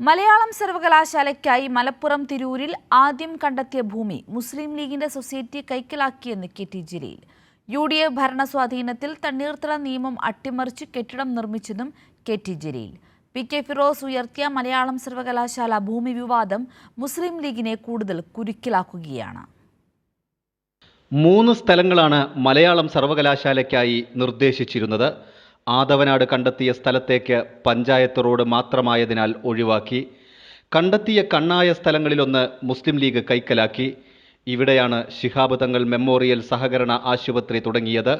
മലയാളം സർവകലാശാലയ്ക്കായി മലപ്പുറം തിരൂരിൽ ആദ്യം കണ്ടെത്തിയ ഭൂമി മുസ്ലിം ലീഗിന്റെ society കൈക്കലാക്കിയെന്ന് K T Jaleel. U D F ഭരണ സ്വാധീനത്തിൽ തണ്ണീർത്തട നിയമം അട്ടിമറിച്ച് കെട്ടിടം നിർമ്മിച്ചതും K T Jaleel. P K Firos ഉയർത്തിയ മലയാളം സർവകലാശാല ഭൂമി വിവാദം മുസ്ലിം ലീഗിനെ കൂടുതൽ കുരുക്കിലാക്കുകയാണ്. മൂന്ന് സ്ഥലങ്ങളാണ് മലയാളം സർവകലാശാലയ്ക്കായി നിർദ്ദേശിച്ചിരുന്നത്. ആദവനാട് കണ്ടെത്തിയ സ്ഥലത്തേക്ക് പഞ്ചായത്ത് റോഡ് മാത്രമായതിനാൽ ഒഴിവാക്കി. കണ്ടെത്തിയ കണ്ണായ സ്ഥലങ്ങളിലൊന്ന് മുസ്ലിം ലീഗ് കൈക്കലാക്കി. ഇവിടെയാണ് ശിഹാബ് തങ്ങൾ മെമ്മോറിയൽ സഹകരണ ആശുപത്രി തുടങ്ങിയത്.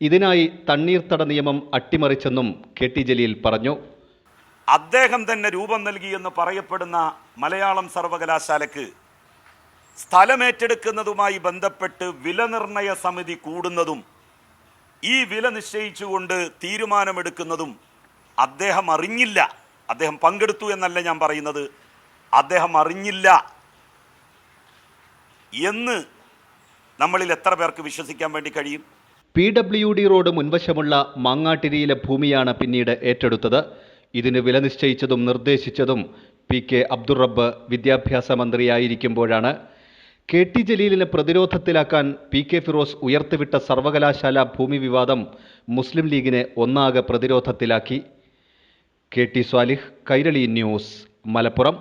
ഇതിനായി തണ്ണീർത്തട നിയമം അട്ടിമറിച്ചെന്നും കെ ടി ജലീൽ പറഞ്ഞു. അദ്ദേഹം തന്നെ രൂപം നൽകിയെന്ന് പറയപ്പെടുന്ന മലയാളം സർവകലാശാലയ്ക്ക് സ്ഥലമേറ്റെടുക്കുന്നതുമായി ബന്ധപ്പെട്ട് വിലനിർണയ സമിതി കൂടുന്നതും ഈ വില നിശ്ചയിച്ചുകൊണ്ട് തീരുമാനമെടുക്കുന്നതും അദ്ദേഹം അറിഞ്ഞില്ല. അദ്ദേഹം പങ്കെടുത്തു എന്നല്ല ഞാൻ പറയുന്നത്. അദ്ദേഹം അറിഞ്ഞില്ല എന്ന് നമ്മളിൽ എത്ര പേർക്ക് വിശ്വസിക്കാൻ വേണ്ടി കഴിയും? പി ഡബ്ല്യു ഡി റോഡ് മുൻവശമുള്ള മാങ്ങാട്ടിരിയിലെ ഭൂമിയാണ് പിന്നീട് ഏറ്റെടുത്തത്. ഇതിന് വില നിശ്ചയിച്ചതും നിർദ്ദേശിച്ചതും പി കെ അബ്ദുറബ്ബ് വിദ്യാഭ്യാസ മന്ത്രിയായിരിക്കുമ്പോഴാണ്. കെ ടി ജലീലിനെ പ്രതിരോധത്തിലാക്കാൻ പി കെ ഫിറോസ് ഉയർത്തിവിട്ട സർവകലാശാല ഭൂമി വിവാദം മുസ്ലിം ലീഗിനെ ഒന്നാകെ പ്രതിരോധത്തിലാക്കി. K T Swalih Kairali news Malappuram.